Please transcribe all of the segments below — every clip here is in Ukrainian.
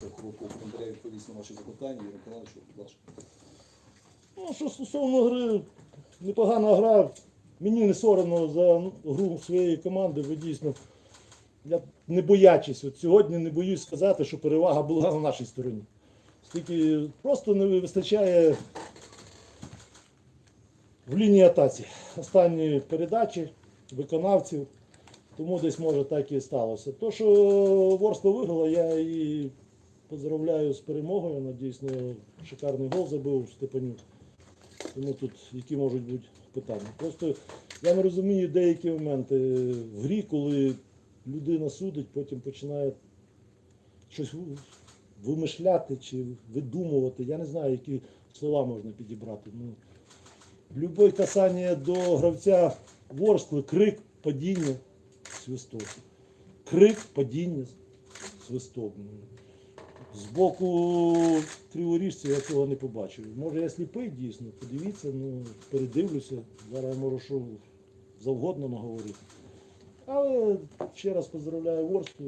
Короткого коментаря відповість на ваші запитання, Юрій Миколаївич, будь ласка. Ну, що стосовно гри, непогана гра. Мені не соромно за ну, гру своєї команди, ви дійсно. Я не боячись, от сьогодні не боюсь сказати, що перевага була на нашій стороні. Скільки просто не вистачає в лінії атаці. Останні передачі, виконавців. Тому десь може так і сталося. То, що Ворскла виграла, я її поздравляю з перемогою. Вона дійсно шикарний гол забив Степанюк. Тому тут які можуть бути питання. Просто я не розумію деякі моменти в грі, коли людина судить, потім починає щось вимишляти чи видумувати. Я не знаю, які слова можна підібрати. Ну, Любе касання до гравця Ворскли, крик, падіння, свисток. Крик, падіння, свисток. З боку криворіжця я цього не побачив. Може я сліпий дійсно, подивіться, ну, передивлюся. Зараз я можу що завгодно наговорити. Але ще раз поздравляю Ворску.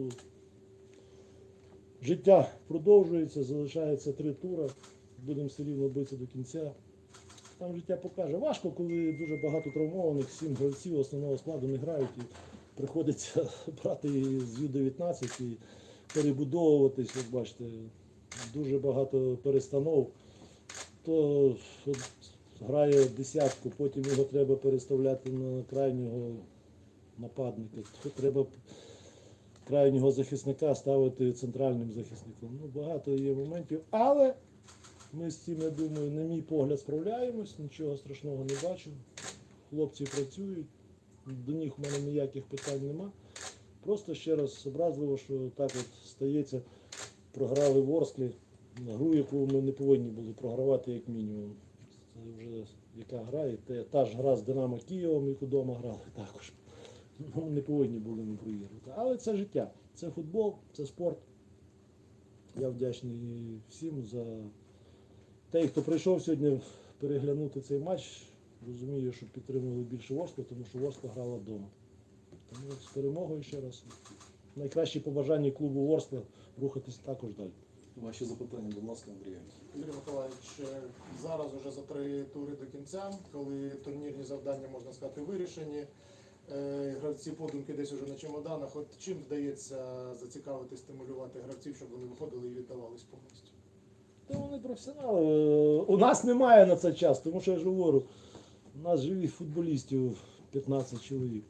Життя продовжується, залишається три тури. Будемо все рівно битися до кінця. Там життя покаже. Важко, коли дуже багато травмованих, сім гравців основного складу не грають і приходиться брати з Ю-19 і перебудовуватись, як бачите, дуже багато перестанов. То грає десятку, потім його треба переставляти на крайнього нападника. То треба крайнього захисника ставити центральним захисником. Ну, багато є моментів, але ми з цим, я думаю, на мій погляд, справляємось, нічого страшного не бачу. Хлопці працюють, до них в мене ніяких питань нема. Просто ще раз образливо, що так от стається, програли в Орсклі, гру, яку ми не повинні були програвати як мінімум. Це вже яка гра, і те- та ж гра з Динамо Києвом, яку вдома грали також. Ну, не повинні були ми проіграти. Але це життя, це футбол, це спорт. Я вдячний всім за те, хто прийшов сьогодні переглянути цей матч. Розумію, що підтримували більше Ворскла, тому що Ворскла грала вдома. Тому з перемогою ще раз. Найкращі побажання клубу Ворскла рухатись також далі. Ваші запитання, будь ласка, Андрій. Юрій Миколаївич, е, зараз уже за три тури до кінця, коли турнірні завдання, можна сказати, вирішені. е, Гравці подумки десь уже на чемоданах. От чим вдається зацікавити, стимулювати гравців, щоб вони виходили і віддавались повністю? Та вони професіонали. Е, У нас немає на це час, тому що я ж говорю, у нас живих футболістів 15 чоловік.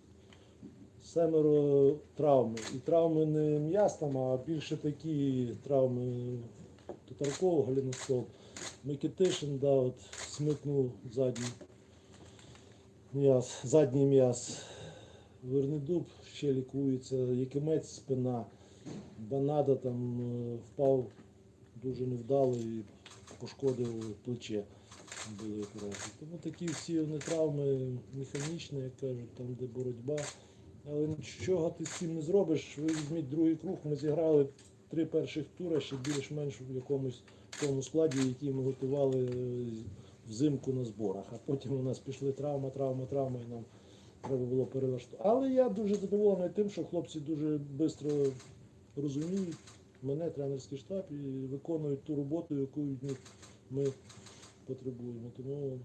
Семеро травми. І травми не м'яз там, а більше такі травми Татарков, Галіноскоп. Микитишин, да, от, смикнув задній м'яз, задній м'яз. Вернедуб ще лікується, Якимець спина. Банада там е, впав дуже невдало і пошкодив плече. Були. Тому такі всі вони травми механічні, як кажуть, там де боротьба. Але нічого ти з цим не зробиш. Ви візьміть другий круг, ми зіграли три перших тури ще більш-менш в якомусь тому складі, який ми готували е, взимку на зборах. А потім у нас пішли травма, травма, травма, і нам треба було перелаштувати. Але я дуже задоволений тим, що хлопці дуже швидко розуміють мене, тренерський штаб, і виконують ту роботу, яку від них ми потребуємо. Тому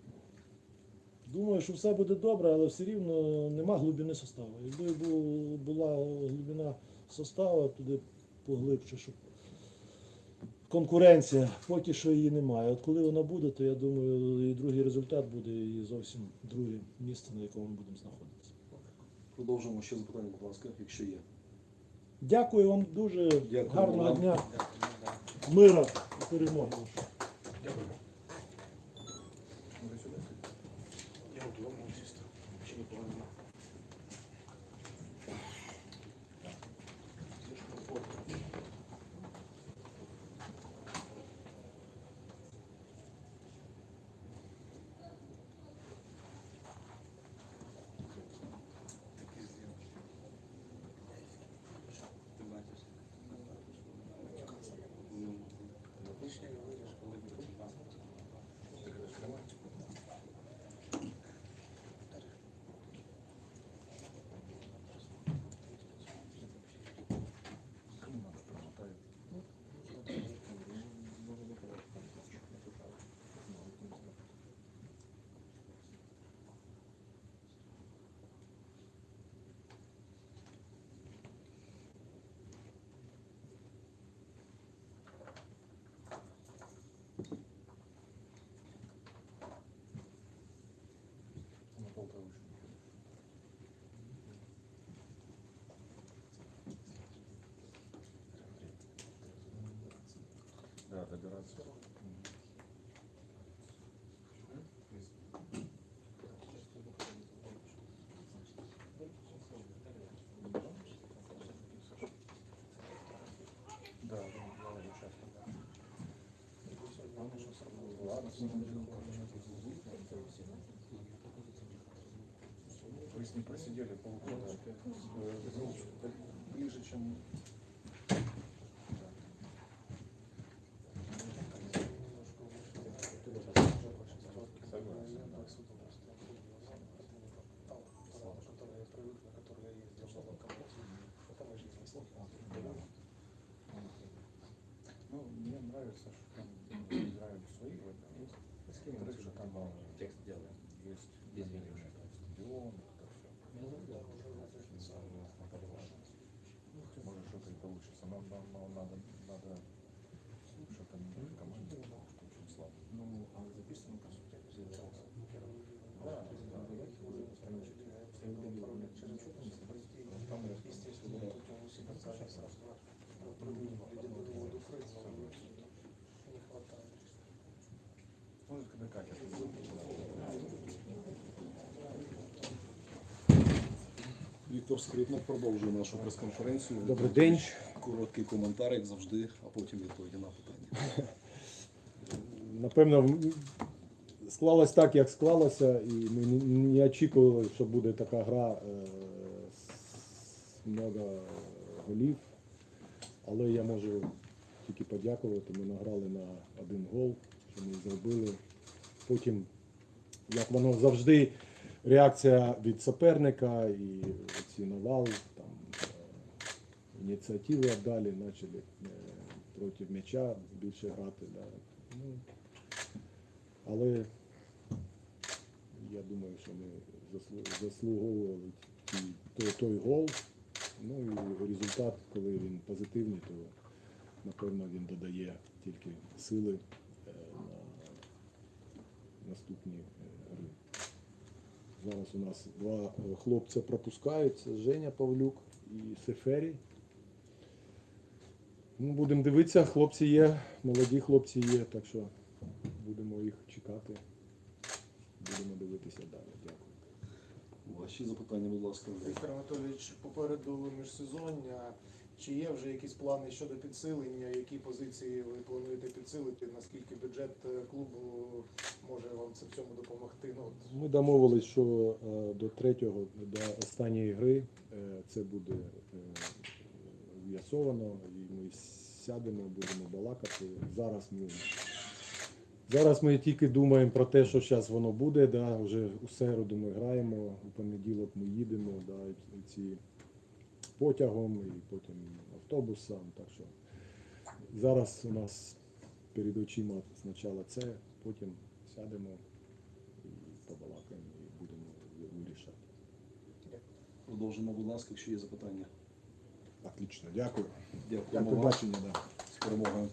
думаю, що все буде добре, але все рівно нема глибини составу. Якби була глибина составу, туди поглибше, щоб конкуренція, поки що її немає. От коли вона буде, то я думаю, і другий результат буде, і зовсім друге місце, на якому ми будемо знаходитися. Продовжуємо ще запитання, будь ласка, якщо є. Дякую вам дуже Дякую гарного вам. дня, мира і перемоги. Да, добираться. Да, Вы с ним просидели полгода, э, ну, ближе, чем Віктор Скрипник продовжує нашу прес-конференцію. Добрий день. Короткий коментар, як завжди, а потім відповіді на питання. Напевно, склалось так, як склалося, і ми не- не очікували, що буде така гра е, з много голів. Але я можу тільки подякувати. Ми награли на один гол, що ми зробили. Потім, як воно завжди, реакція від суперника і ці там, е, ініціативи далі почали е, проти м'яча більше грати. Да. Ну, але я думаю, що ми заслуговували той, той гол. Ну і результат, коли він позитивний, то напевно він додає тільки сили е, на наступні е, гри. Зараз у нас два е, хлопця пропускають, це Женя Павлюк і Сефері. Ну, будемо дивитися, хлопці є, молоді хлопці є, так що будемо їх чекати. Будемо дивитися далі. Дякую. Ваші запитання, будь ласка. Віктор Анатолійович, попереду міжсезоння. Чи є вже якісь плани щодо підсилення? Які позиції ви плануєте підсилити? Наскільки бюджет е, клубу може вам це в цьому допомогти? Ну, от Ми домовились, що е, до третього, до останньої гри е, це буде з'ясовано, і ми сядемо, будемо балакати. Зараз ми, зараз ми тільки думаємо про те, що зараз воно буде. Да, вже у середу ми граємо, у понеділок ми їдемо, да, і ці потягом і потім автобусом. Так що зараз у нас перед очима спочатку це, потім сядемо і побалакаємо і будемо вирішати. Продовжимо, будь ласка, якщо є запитання. Отлично, дякую. Дякую. До побачення. Да. З перемогою.